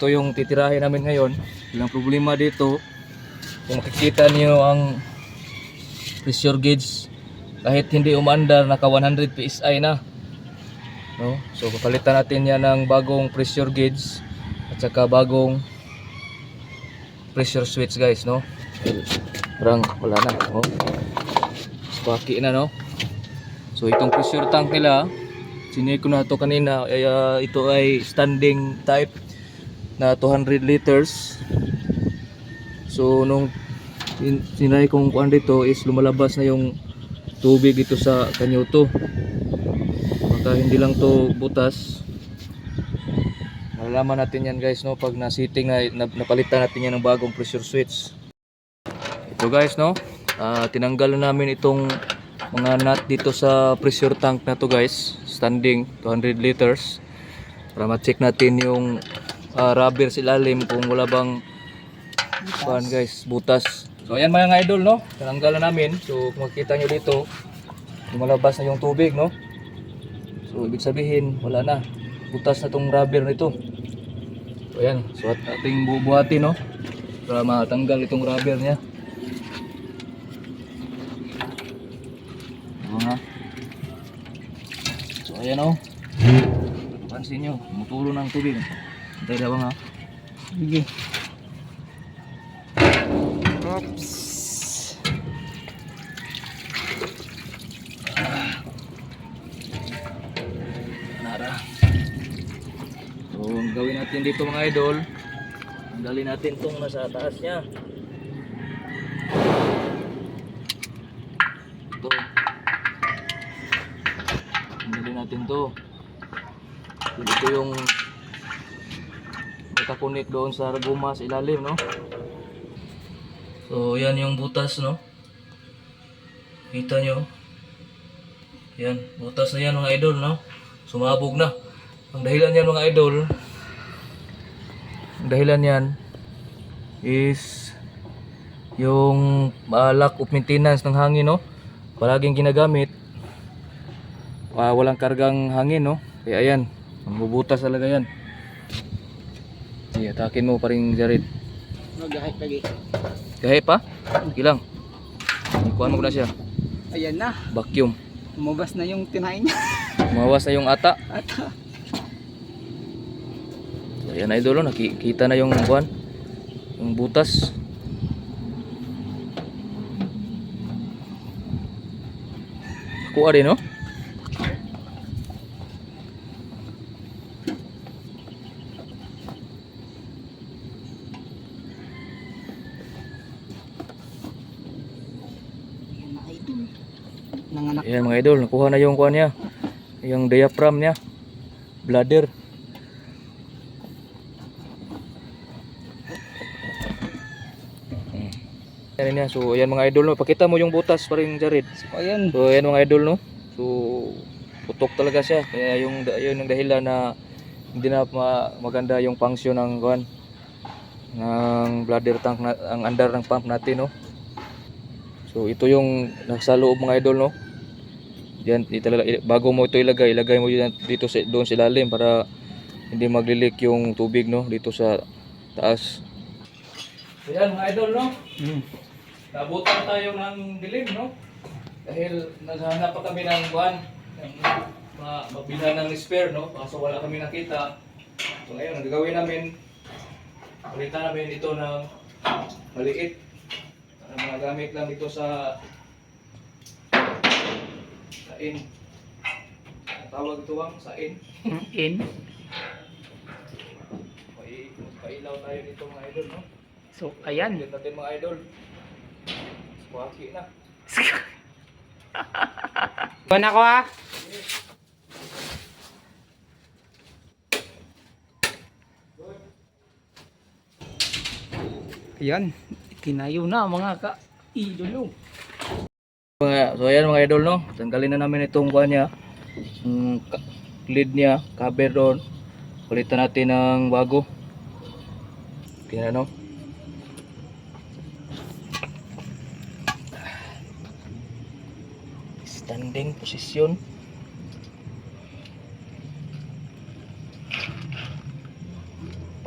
ito yung titirahin namin ngayon. Walang problema dito. Kung makikita niyo ang pressure gauge kahit hindi umandar naka 100 PSI na. No? So papalitan natin yan ng bagong pressure gauge at saka bagong pressure switch guys, no? Parang wala na, no? Spaki na, no? So itong pressure tank nila, sinay ko na to kanina, ah, ito ay standing type na 200 liters. So nung sin- sinay kong kuan dito is lumalabas na yung tubig dito sa kanyoto. Baka hindi lang to butas. Malalaman natin yan guys no pag na-sitting na, na napalitan natin yan ng bagong pressure switch. Ito guys no, ah, tinanggal na namin itong mga nut dito sa pressure tank na to guys, standing 200 liters para ma-check natin yung ah, rubber sa ilalim kung wala bang kuan guys, butas. So ayan mga idol no, tinanggal na namin. So kung makita nyo dito, lumalabas na yung tubig no. So ibig sabihin wala na, butas na tong rubber nito. So ayan, so at ating bubuhatin no para matanggal itong rubber niya. Mga. So ayan o. Pansin nyo, tumutulo ng tubig. Ba nga? Sige. Oops. Nara. So, ang gawin natin dito mga idol, tanggalin natin itong nasa taas niya. Ito. Tanggalin natin to. Ito yung nakakunik doon sa guma sa ilalim, no? So, yan yung butas, no? Kita nyo? Yan, butas na yan mga idol, no? Sumabog na. Ang dahilan yan mga idol, ang dahilan yan is yung ah, lack of maintenance ng hangin, no? Palaging ginagamit. Ah, walang kargang hangin, no? Kaya ayan, mabubutas talaga yan. Sige, atakin mo pa rin, Jared. Magahit lagi. Kahit pa? Okay lang. Ikuhan mo na siya. Ayan na. Vacuum. Lumabas na yung tinahin niya. Mawas na yung ata. At So, Ayan idol, oh, nakikita na yung buwan. Yung butas. Kuha rin, no? Ayan na idol. Nanganak. Ayan mga idol, nakuha na yung kuha niya. Yung diaphragm niya. Bladder. Hmm. Ayan niya. So, ayan mga idol, no? Pakita mo yung butas pa rin, Jared. So, ayan. So ayan mga idol no. So putok talaga siya. Kaya yung yun ang dahilan na hindi na ma- maganda yung function ng kuan ng bladder tank na ang andar ng pump natin no. So ito yung nasa loob mga idol no. Diyan di talaga i- bago mo ito ilagay, ilagay mo yan dito sa doon sa ilalim para hindi maglilik yung tubig no dito sa taas. So yan mga idol no. Hmm. Nabutan tayo ng dilim, no? Dahil naghahanap pa kami ng buwan, ng mga mabilhan ng spare, no? Kaso wala kami nakita. So ngayon, ang gagawin namin, palitan namin ito ng maliit. Para mga gamit lang dito sa sain. Ang tawag ito bang sain. In. Pai- Pailaw tayo dito mga idol, no? So, ayan. Yan natin mga idol. Swaki na. Buwan ako ha. Ayan. Tinayo na mga ka-idolo. So ayan mga idol no, tanggalin na namin itong kuha niya. Yung lid niya, cover doon. Palitan natin ng bago. Tingnan no. Standing position.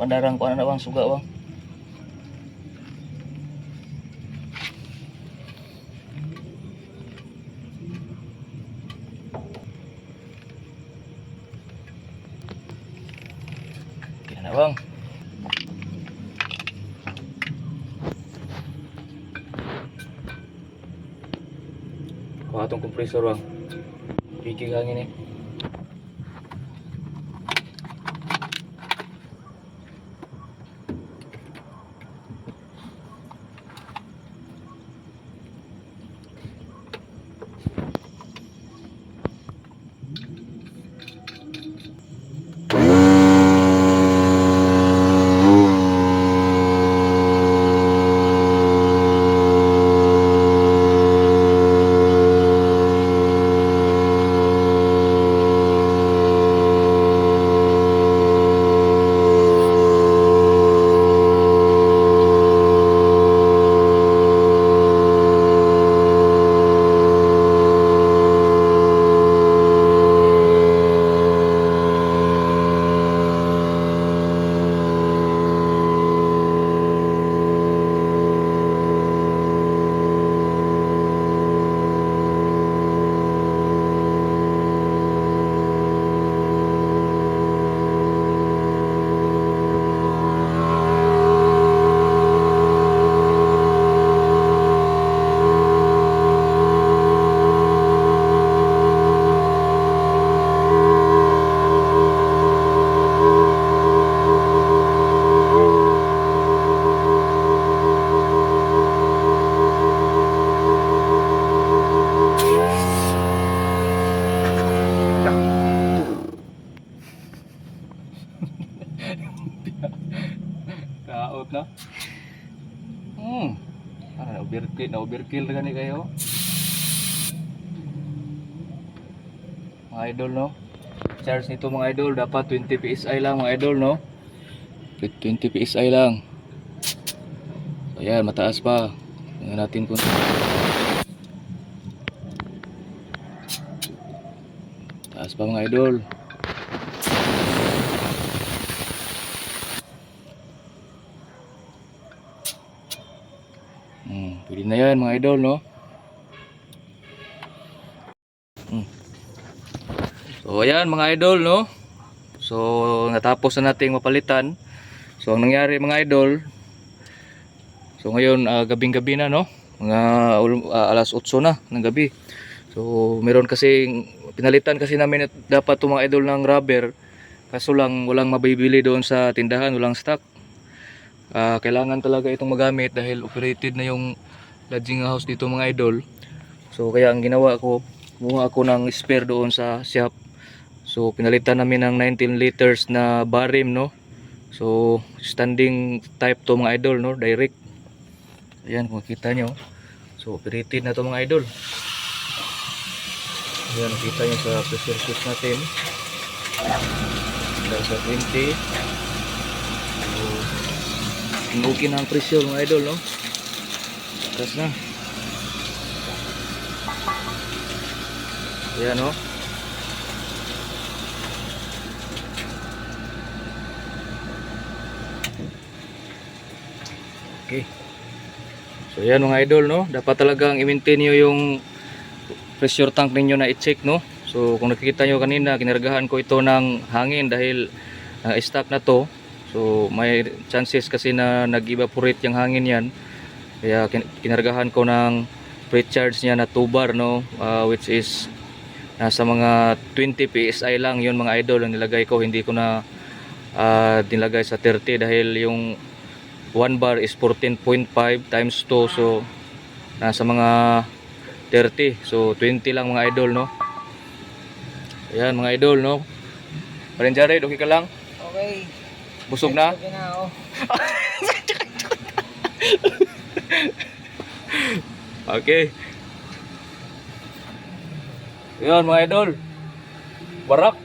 pandarang ko na bang suga bang. Kaya na bang. Kuha itong compressor bang. Piki hangin eh. Na. Hmm. Ano na overkill, na overkill gani kayo. Mga idol no. Charge nito mga idol dapat 20 PSI lang mga idol no. 20 PSI lang. So, ayan, mataas pa. Tingnan natin kung Taas pa mga idol. Hmm, pwede na yan mga idol, no? Hmm. So, ayan mga idol, no? So, natapos na nating mapalitan. So, ang nangyari mga idol, so ngayon, ah, gabing-gabi na, no? Mga ah, alas 8 na ng gabi. So, meron kasi, pinalitan kasi namin at dapat itong mga idol ng rubber. Kaso lang, walang mabibili doon sa tindahan, walang stock. Ah, kailangan talaga itong magamit dahil operated na yung lodging house dito mga idol. So kaya ang ginawa ko, kumuha ako ng spare doon sa shop. So pinalitan namin ng 19 liters na barim no. So standing type to mga idol no, direct. Ayan kung makita nyo. So operated na to mga idol. Ayan nakita nyo sa pressure switch natin. Dahil sa 20. Ang okay na ang presyo mga idol, no? Takas na. Ayan, no? Okay. So, ayan mga idol, no? Dapat talagang i-maintain nyo yung pressure tank ninyo na i-check, no? So, kung nakikita nyo kanina, kinargahan ko ito ng hangin dahil uh, stock na to. So may chances kasi na nag-evaporate yung hangin yan. Kaya kin- kinargahan ko ng pre-charge niya na 2 bar no? Ah, which is nasa mga 20 PSI lang yun mga idol ang nilagay ko. Hindi ko na ah, nilagay sa 30 dahil yung 1 bar is 14.5 times 2 so nasa mga 30 so 20 lang mga idol no? Ayan mga idol no? Parin Jared okay ka lang? Okay. Busog na ako. Okay. Yun mga idol. Barak.